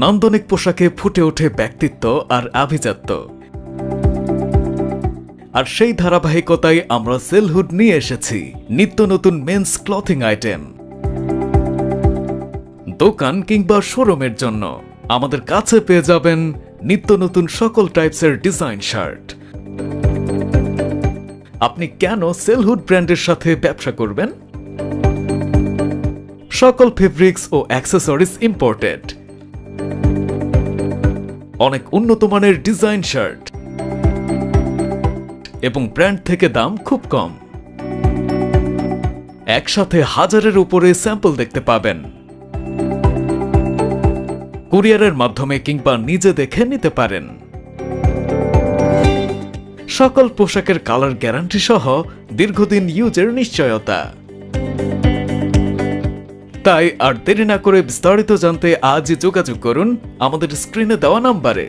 নান্দনিক পোশাকে ফুটে ওঠে ব্যক্তিত্ব আর আভিজাত্য। আর সেই ধারাবাহিকতায় আমরা সেলহুড নিয়ে এসেছি, নিত্য নতুন মেন্স ক্লথিং আইটেম দোকান কিংবা শোরুমের জন্য। আমাদের কাছে পেয়ে যাবেন নিত্য নতুন সকল টাইপসের ডিজাইন শার্ট আপনি কেন সেলহুড ব্র্যান্ডের সাথে ব্যবসা করবেন? সকল ফেব্রিক্স ও অ্যাক্সেসরিজ ইম্পোর্টেড অনেক উন্নত মানের ডিজাইন শার্ট। এবং ব্র্যান্ড থেকে দাম খুব কম। একসাথে হাজারের উপরে স্যাম্পল দেখতে পাবেন। কুরিয়ারের মাধ্যমে কিংবা নিজে দেখে নিতে পারেন। সকল পোশাকের কালার গ্যারান্টি সহ দীর্ঘদিন ইউজের নিশ্চয়তা। তাই আর দেরি না করে বিস্তারিত জানতে আজই যোগাযোগ করুন আমাদের স্ক্রিনে দেওয়া নাম্বারে।